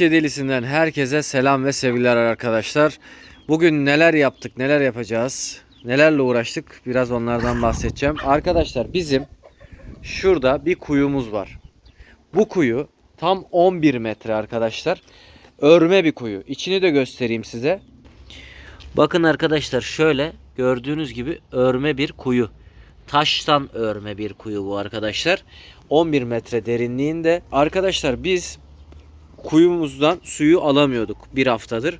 Bahçe Delisi'nden herkese selam ve sevgiler arkadaşlar. Bugün neler yaptık, neler yapacağız, nelerle uğraştık biraz onlardan bahsedeceğim. Arkadaşlar bizim şurada bir kuyumuz var. Bu kuyu tam 11 metre arkadaşlar. Örme bir kuyu. İçini de göstereyim size. Bakın arkadaşlar şöyle gördüğünüz gibi örme bir kuyu. Taştan örme bir kuyu bu arkadaşlar. 11 metre derinliğinde. Arkadaşlar biz kuyumuzdan suyu alamıyorduk bir haftadır.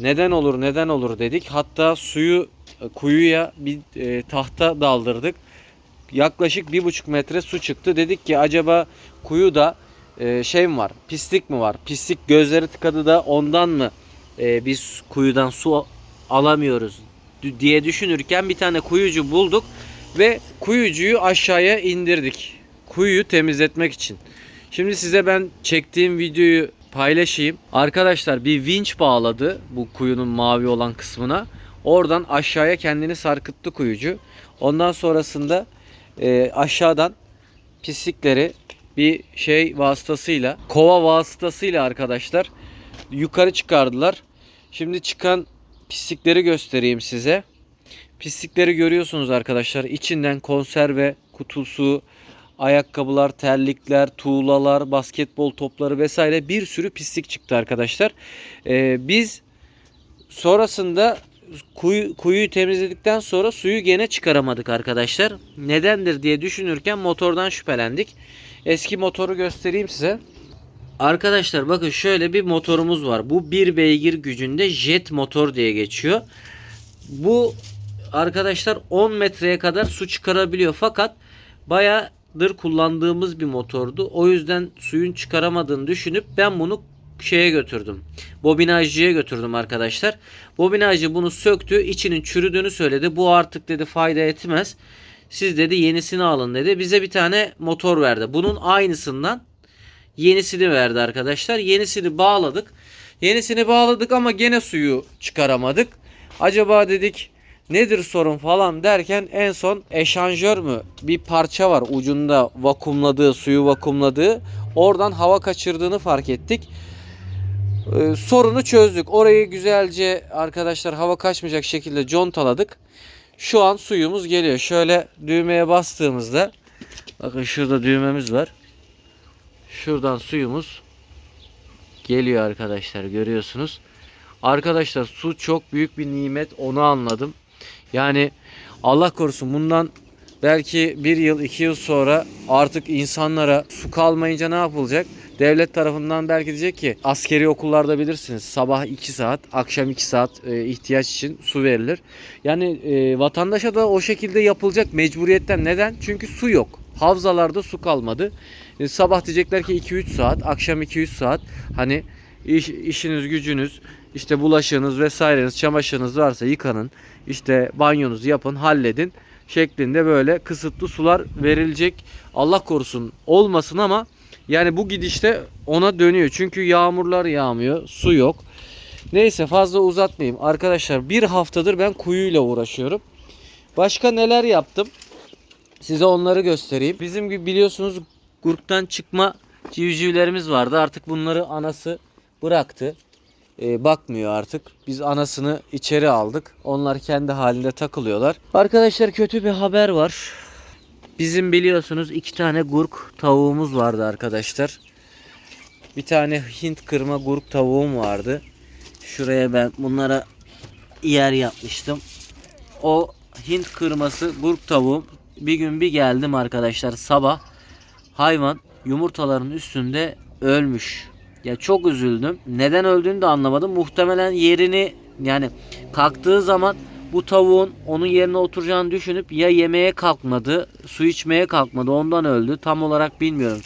Neden olur neden olur dedik. Hatta suyu e, kuyuya bir e, tahta daldırdık. Yaklaşık bir buçuk metre su çıktı. Dedik ki acaba kuyuda e, şey mi var pislik mi var? Pislik gözleri tıkadı da ondan mı e, biz kuyudan su alamıyoruz diye düşünürken bir tane kuyucu bulduk ve kuyucuyu aşağıya indirdik. Kuyuyu temizletmek için. Şimdi size ben çektiğim videoyu paylaşayım. Arkadaşlar bir vinç bağladı bu kuyunun mavi olan kısmına. Oradan aşağıya kendini sarkıttı kuyucu. Ondan sonrasında e, aşağıdan pislikleri bir şey vasıtasıyla, kova vasıtasıyla arkadaşlar yukarı çıkardılar. Şimdi çıkan pislikleri göstereyim size. Pislikleri görüyorsunuz arkadaşlar. İçinden konserve kutusu, ayakkabılar, terlikler, tuğlalar, basketbol topları vesaire bir sürü pislik çıktı arkadaşlar. Ee, biz sonrasında kuyu, kuyuyu temizledikten sonra suyu gene çıkaramadık arkadaşlar. Nedendir diye düşünürken motordan şüphelendik. Eski motoru göstereyim size. Arkadaşlar bakın şöyle bir motorumuz var. Bu bir beygir gücünde jet motor diye geçiyor. Bu arkadaşlar 10 metreye kadar su çıkarabiliyor fakat bayağıdır kullandığımız bir motordu. O yüzden suyun çıkaramadığını düşünüp ben bunu şeye götürdüm. Bobinajcıya götürdüm arkadaşlar. Bobinajcı bunu söktü. içinin çürüdüğünü söyledi. Bu artık dedi fayda etmez. Siz dedi yenisini alın dedi. Bize bir tane motor verdi. Bunun aynısından yenisini verdi arkadaşlar. Yenisini bağladık. Yenisini bağladık ama gene suyu çıkaramadık. Acaba dedik nedir sorun falan derken en son eşanjör mü bir parça var ucunda vakumladığı suyu vakumladığı oradan hava kaçırdığını fark ettik. Ee, sorunu çözdük. Orayı güzelce arkadaşlar hava kaçmayacak şekilde contaladık. Şu an suyumuz geliyor. Şöyle düğmeye bastığımızda bakın şurada düğmemiz var. Şuradan suyumuz geliyor arkadaşlar görüyorsunuz. Arkadaşlar su çok büyük bir nimet onu anladım. Yani Allah korusun bundan belki bir yıl iki yıl sonra artık insanlara su kalmayınca ne yapılacak? Devlet tarafından belki diyecek ki askeri okullarda bilirsiniz sabah 2 saat akşam 2 saat e, ihtiyaç için su verilir. Yani e, vatandaşa da o şekilde yapılacak mecburiyetten neden? Çünkü su yok. Havzalarda su kalmadı. E, sabah diyecekler ki 2-3 saat akşam 2-3 saat hani iş, işiniz gücünüz işte bulaşığınız vesaireniz çamaşırınız varsa yıkanın işte banyonuzu yapın halledin şeklinde böyle kısıtlı sular verilecek. Allah korusun olmasın ama yani bu gidişte ona dönüyor. Çünkü yağmurlar yağmıyor, su yok. Neyse fazla uzatmayayım. Arkadaşlar bir haftadır ben kuyuyla uğraşıyorum. Başka neler yaptım? Size onları göstereyim. Bizim gibi biliyorsunuz gruptan çıkma civcivlerimiz vardı. Artık bunları anası bıraktı. Ee, bakmıyor artık. Biz anasını içeri aldık. Onlar kendi halinde takılıyorlar. Arkadaşlar kötü bir haber var. Bizim biliyorsunuz iki tane gurk tavuğumuz vardı arkadaşlar. Bir tane Hint kırma gurk tavuğum vardı. Şuraya ben bunlara yer yapmıştım. O Hint kırması gurk tavuğum bir gün bir geldim arkadaşlar sabah hayvan yumurtaların üstünde ölmüş. Ya çok üzüldüm. Neden öldüğünü de anlamadım. Muhtemelen yerini yani kalktığı zaman bu tavuğun onun yerine oturacağını düşünüp ya yemeye kalkmadı, su içmeye kalkmadı. Ondan öldü. Tam olarak bilmiyorum.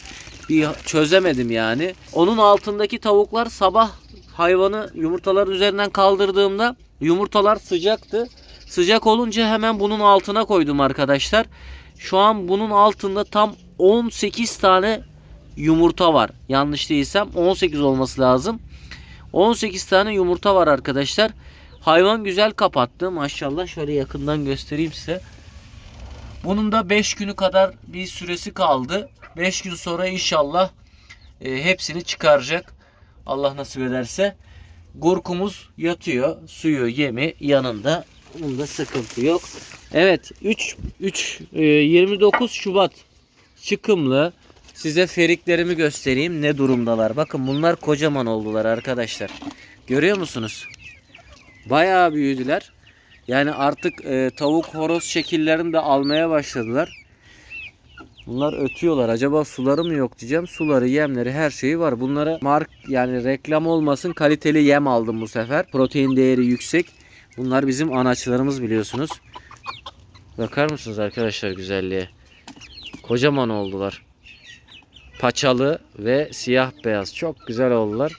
Bir çözemedim yani. Onun altındaki tavuklar sabah hayvanı yumurtaların üzerinden kaldırdığımda yumurtalar sıcaktı. Sıcak olunca hemen bunun altına koydum arkadaşlar. Şu an bunun altında tam 18 tane yumurta var. Yanlış değilsem 18 olması lazım. 18 tane yumurta var arkadaşlar. Hayvan güzel kapattı maşallah. Şöyle yakından göstereyim size. Bunun da 5 günü kadar bir süresi kaldı. 5 gün sonra inşallah e, hepsini çıkaracak. Allah nasip ederse. Gurkumuz yatıyor. Suyu, yemi yanında. Bunda sıkıntı yok. Evet 3 3 e, 29 Şubat çıkımlı. Size feriklerimi göstereyim ne durumdalar. Bakın bunlar kocaman oldular arkadaşlar. Görüyor musunuz? Bayağı büyüdüler. Yani artık e, tavuk horoz şekillerini de almaya başladılar. Bunlar ötüyorlar. Acaba suları mı yok diyeceğim. Suları, yemleri, her şeyi var. Bunlara mark yani reklam olmasın kaliteli yem aldım bu sefer. Protein değeri yüksek. Bunlar bizim anaçlarımız biliyorsunuz. Bakar mısınız arkadaşlar güzelliğe? Kocaman oldular. Paçalı ve siyah beyaz. Çok güzel oldular.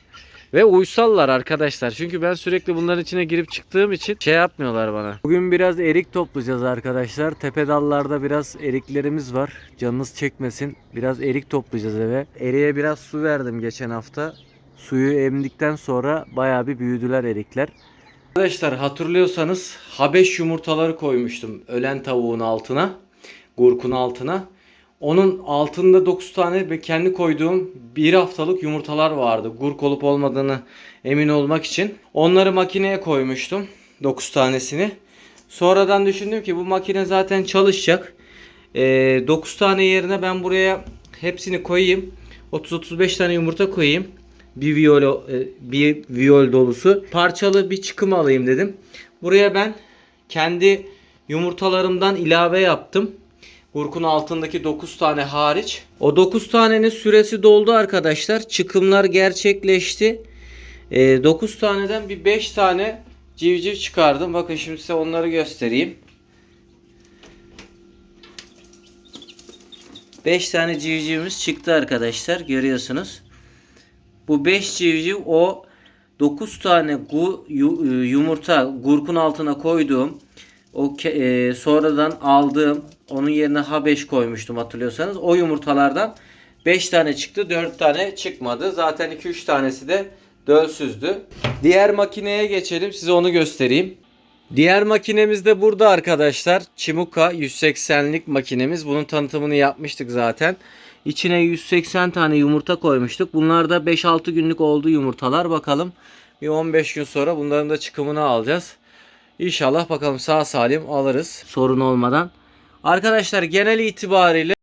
Ve uysallar arkadaşlar. Çünkü ben sürekli bunların içine girip çıktığım için şey yapmıyorlar bana. Bugün biraz erik toplayacağız arkadaşlar. Tepe dallarda biraz eriklerimiz var. Canınız çekmesin. Biraz erik toplayacağız eve. Eriğe biraz su verdim geçen hafta. Suyu emdikten sonra bayağı bir büyüdüler erikler. Arkadaşlar hatırlıyorsanız Habeş yumurtaları koymuştum ölen tavuğun altına. Gurkun altına. Onun altında 9 tane ve kendi koyduğum bir haftalık yumurtalar vardı. Gurk olup olmadığını emin olmak için. Onları makineye koymuştum. 9 tanesini. Sonradan düşündüm ki bu makine zaten çalışacak. 9 tane yerine ben buraya hepsini koyayım. 30-35 tane yumurta koyayım. Bir viyol, bir viyol dolusu. Parçalı bir çıkım alayım dedim. Buraya ben kendi yumurtalarımdan ilave yaptım. Gurkun altındaki 9 tane hariç. O 9 tanenin süresi doldu arkadaşlar. Çıkımlar gerçekleşti. 9 taneden bir 5 tane civciv çıkardım. Bakın şimdi size onları göstereyim. 5 tane civcivimiz çıktı arkadaşlar. Görüyorsunuz. Bu 5 civciv o 9 tane gu, e, yumurta gurkun altına koyduğum o e, sonradan aldığım onun yerine H5 koymuştum hatırlıyorsanız. O yumurtalardan 5 tane çıktı 4 tane çıkmadı. Zaten 2-3 tanesi de dölsüzdü. Diğer makineye geçelim size onu göstereyim. Diğer makinemiz de burada arkadaşlar. Chimuka 180'lik makinemiz. Bunun tanıtımını yapmıştık zaten. İçine 180 tane yumurta koymuştuk. Bunlar da 5-6 günlük oldu yumurtalar. Bakalım bir 15 gün sonra bunların da çıkımını alacağız. İnşallah bakalım sağ salim alırız sorun olmadan. Arkadaşlar genel itibariyle